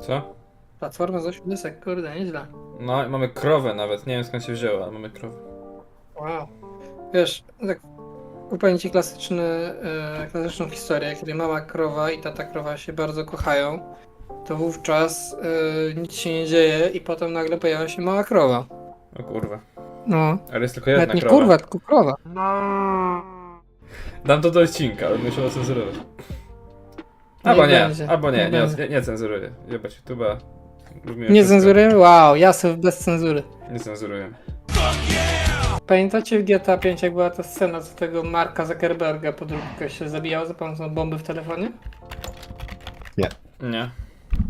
Co? Platforma z 8 desek, kurde, nieźle. No, i mamy krowę nawet. Nie wiem skąd się wzięła, ale mamy krowę. Wow. Wiesz, tak opowiem ci klasyczny, e, klasyczną historię, kiedy mama krowa i tata krowa się bardzo kochają, to wówczas e, nic się nie dzieje i potem nagle pojawia się mała krowa. O kurwa. No, Ale jest tylko jedna nawet nie krowa. kurwa, tylko krowa. Dam to do odcinka, ale muszę cenzurować. Albo nie, będzie, albo nie, nie nie, będzie. nie, nie cenzuruję. Jebać YouTube'a. Lubimy Nie wszystko. cenzurujemy? Wow, jasy bez cenzury. Nie cenzuruję. Pamiętacie w GTA 5 jak była ta scena, co tego Marka Zuckerberga podróbkę się zabijało za pomocą bomby w telefonie? Nie.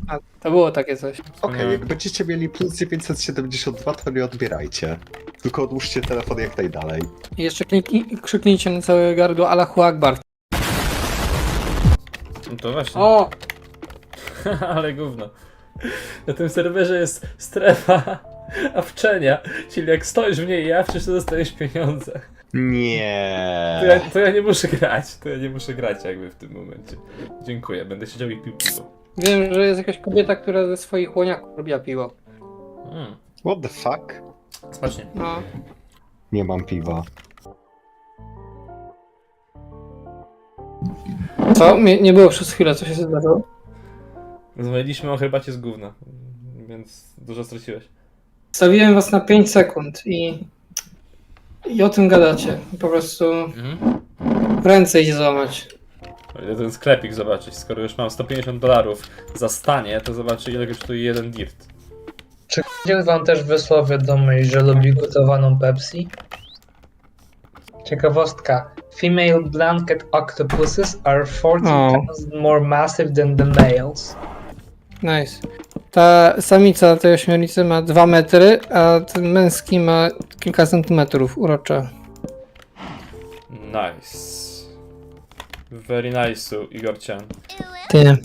A, to było takie coś. Okej, jak będziecie mieli plus 972, to nie odbierajcie. Tylko odłóżcie telefon jak najdalej. I jeszcze kliknij, krzyknijcie na całe gardło Allahu Akbar. No to właśnie. O! Ale gówno. Na tym serwerze jest strefa awczenia, czyli jak stoisz w niej i awczysz, to dostajesz pieniądze. Nie. To ja, to ja nie muszę grać, to ja nie muszę grać jakby w tym momencie. Dziękuję, będę siedział i pił piwo. Wiem, że jest jakaś kobieta, która ze swoich łoniaków robiła piwo. Mm, What the fuck? smacznie. No. Nie mam piwa. Co? Nie, nie było przez chwilę, co się zdarzyło? Rozmawialiśmy o herbacie z gówna, więc dużo straciłeś. Stawiłem was na 5 sekund i... I o tym gadacie. Po prostu Mhm. ręce idzie złamać. Ten sklepik zobaczyć, skoro już mam 150 dolarów za stanie, to zobaczę ile kosztuje jeden dirt. Czy Dzień wam też wysłał wiadomość, że lubi gotowaną Pepsi? Ciekawostka. Female blanket octopuses are 40 O. times more massive than the males. Nice. Ta samica tej ośmiornicy ma 2 metry, a ten męski ma kilka centymetrów. Urocze. Nice. Very nice, Igorcian. Ty.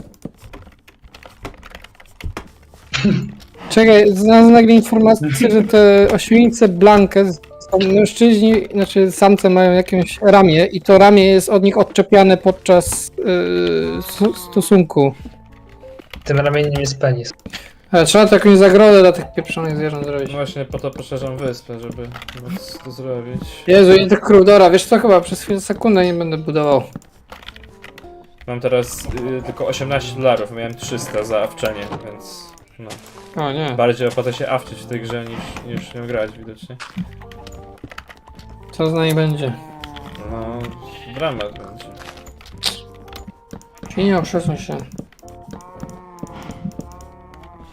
Czekaj, znalazłem nagle informację, że te ośmiornice blanke są mężczyźni, znaczy samce mają jakieś ramię i to ramię jest od nich odczepiane podczas yy, stosunku. Tym ramieniem jest penis. Ale trzeba to jakąś zagrodę dla tych pieprzonych zwierząt zrobić. No właśnie po to poszerzam wyspę, żeby móc to zrobić. Jezu, i tych krów, dobra, wiesz co, chyba przez chwilę, sekundę nie będę budował. Mam teraz y, tylko 18 dolarów, miałem 300 za awczenie, więc no. O nie, Bardziej opłaca się awczyć w tej grze niż, niż nią grać widocznie. Co z nami będzie? No, dramat będzie. Świnio, przesuń się.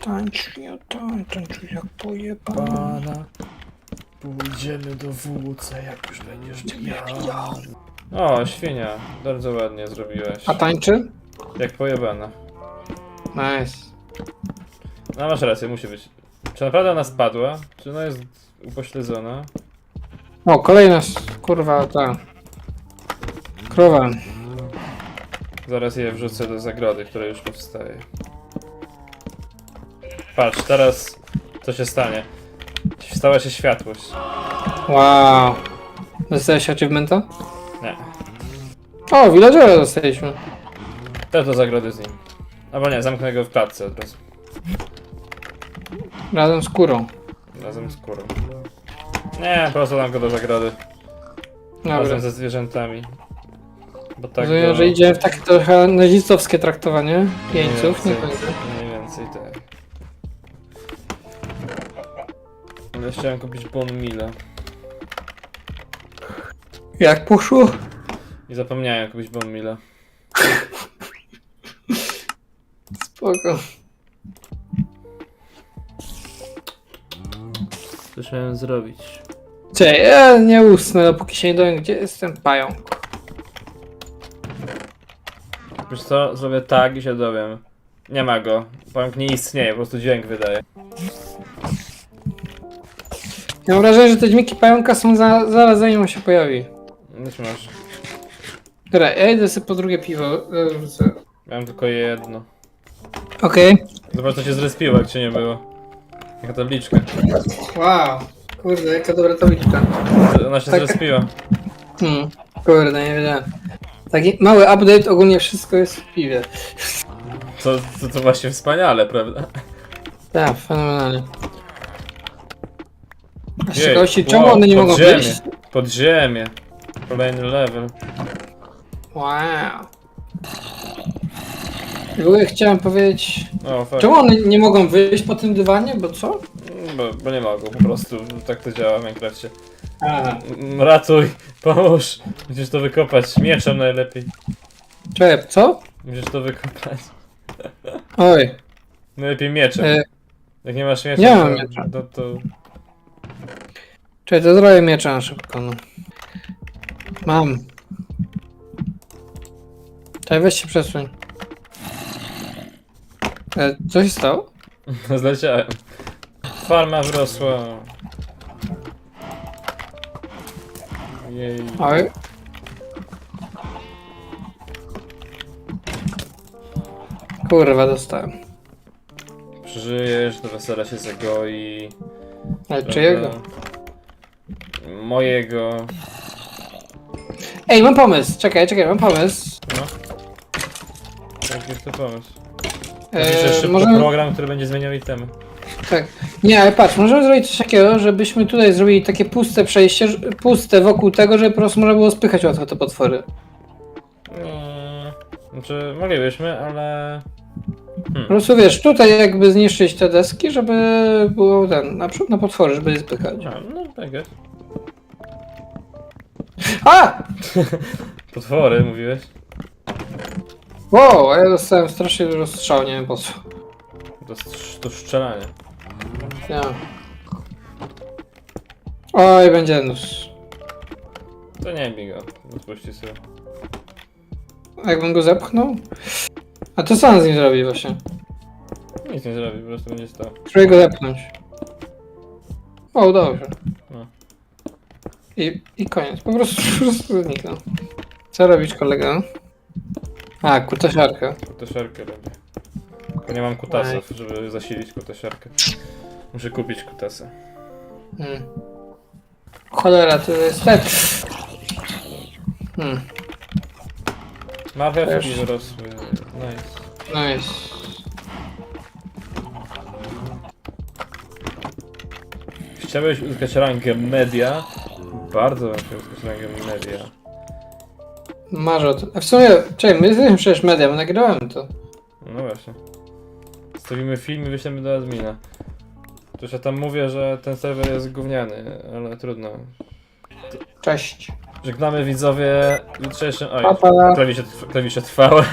Tańcz, ja tańcz, tańcz jak pojebana. Pana, pójdziemy do WC, jak już będziesz miał. O, świnia, bardzo ładnie zrobiłeś. A tańczy? Jak pojebana. Nice. No masz rację, musi być. Czy naprawdę ona spadła? Czy ona jest upośledzona? O, kolejna, kurwa, ta. Krowa. Zaraz je wrzucę do zagrody, która już powstaje. Patrz, teraz co się stanie? Stała się światłość. Wow. Dostałeś achievementa? Nie. O, villagera dostaliśmy. Też do zagrody z nim. Albo nie, zamknę go w klatce od razu. Razem z kurą. Razem z kurą. Nie, po prostu dam go do zagrody. Dobra. Razem ze zwierzętami. Bo tak Rozumiem, go... że idziemy w takie trochę nazistowskie traktowanie jeńców. Nie Mniej kończę. więcej, mniej więcej tak. Ale chciałem kupić Bon Mila. Jak poszło? I zapomniałem kupić Bon Mila. Spoko. Coś miałem zrobić. Cześć, ja nie usnę, dopóki się nie dowiem, gdzie jest ten pająk. Wiesz co, zrobię tak i się dowiem. Nie ma go. Pająk nie istnieje, po prostu dźwięk wydaje. Ja mam wrażenie, że te dźwięki pająka są za, zaraz zanim on się pojawi. Być może. Dobra, ja idę sobie po drugie piwo. e, wrzucę. Miałem tylko jedno. Okej. Zobacz, co się zrespiło, jak cię nie było. Jaka tabliczka. Wow. Kurde, jaka dobra tabliczka. Ona się Tak. zrespiła. Hmm. Kurde, nie wiedziałem. Taki mały update, ogólnie wszystko jest w piwie. To, to, to właśnie wspaniale, prawda? Tak, fenomenalnie. A z Jej, ciekawości, czemu wow, one nie mogą podziemie. wyjść? Podziemie. Kolejny level. Wow. W ogóle chciałem powiedzieć, O, czemu one nie mogą wyjść po tym dywanie, bo co? Bo, bo nie mogą, po prostu. Tak to działa w Minecrafcie. A, Ratuj, pomóż. Musisz to wykopać. Mieczem najlepiej. czekaj, co? Musisz to wykopać. Oj, Najlepiej mieczem. e, Jak nie masz miecza, nie to, mam miecza. To, to... czekaj, to zrobię miecza na szybko, no. Mam. Czekaj, weź się przesuń. E, co się stało? Zleciałem. Farma wrosła. Jej. Oj. Kurwa, dostałem. Przeżyjesz, do wesela się zagoi. Ale prawda? czyjego? Mojego. Ej, mam pomysł, czekaj, czekaj, mam pomysł. No. Jaki jest to pomysł? Napiszę E, szybko możemy... program, który będzie zmieniał itemy. Tak. Nie, ale patrz, możemy zrobić coś takiego, żebyśmy tutaj zrobili takie puste przejście, puste wokół tego, żeby po prostu można było spychać łatwo te potwory. Nie. Znaczy, moglibyśmy, ale... Po prostu wiesz, tutaj jakby zniszczyć te deski, żeby było ten, na przód na potwory, żeby je spychać. A, no tak jest. A! Potwory, mówiłeś? Wow, a ja dostałem strasznie dużo strzał, nie wiem po co. To, strz- to strzelanie. Nie. Oj, będzie nóż. To nie bij go. Odpuści sobie. A jakbym go zepchnął? A to co on z nim zrobi właśnie? Nic nie zrobi, po prostu będzie stał. Spróbuję go zepchnąć. O, udało się. No. I, I koniec. Po prostu, po prostu zniknął. Co robić, kolega? A, kutasiarka. Kutasiarkę robię. Tylko nie mam kutasów, żeby zasilić kutasiarkę. Muszę kupić kutasy. Hmm. Cholera, to jest ten. Hmm, Marchewki Też. wyrosły. Nice. jest. Chciałeś uzyskać rangę media? Bardzo bym chciał uzyskać rangę media. Marzę o tym. A w sumie, czekaj, my jesteśmy przecież media, my nagrywamy to. No właśnie. Stawimy film i wyślemy do admina. Przecież ja tam mówię, że ten serwer jest gówniany, ale trudno. Cześć. Żegnamy widzowie w jutrzejszym... Oj, klawisze, klawisze trwałe.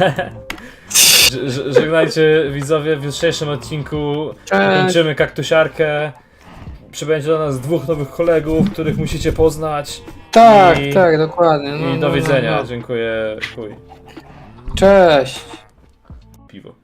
Żegnajcie widzowie w jutrzejszym odcinku. Cześć. Kończymy kaktusiarkę. Przybędzie do nas dwóch nowych kolegów, których musicie poznać. Tak, I- tak, dokładnie. No, I no, do no, widzenia. no. Dziękuję. Chuj. Cześć. Piwo.